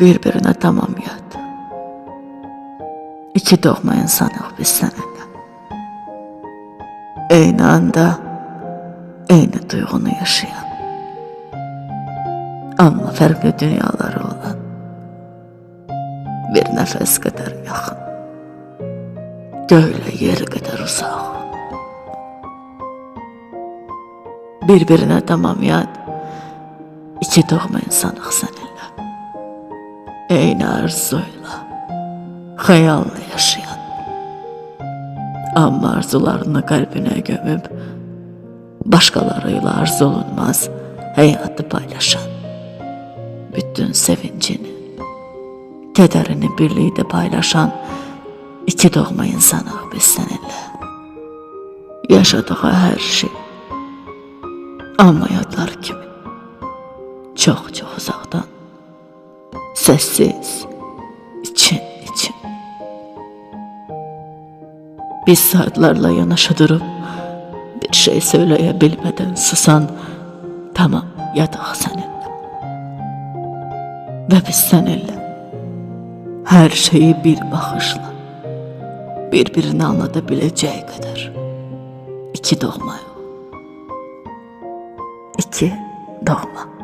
birbirine tamam yat. İki doğma insanıq biz seninle. Eyni anda, eyni duygunu yaşayan. Ama farklı dünyaları olan. Bir nefes kadar yakın. Göyle yeri kadar uzak. Birbirine tamam yat. İki doğma insanıq seninle. Eyni arzuyla, hayalla yaşayan. Ama arzularını kalbine gömüp, başkalarıyla arzu olunmaz hayatı paylaşan. Bütün sevincini, kederini birlikte paylaşan iki doğma biz seninle. Yaşadığı her şey ama yadlar kimi çok çok uzaktan sessiz için için biz saatlerle yanaşa durup bir şey söyleyebilmeden susan tamam yatak seninle ve biz seninle her şeyi bir bakışla birbirini anlatabileceği kadar iki doğma yok. İki doğma.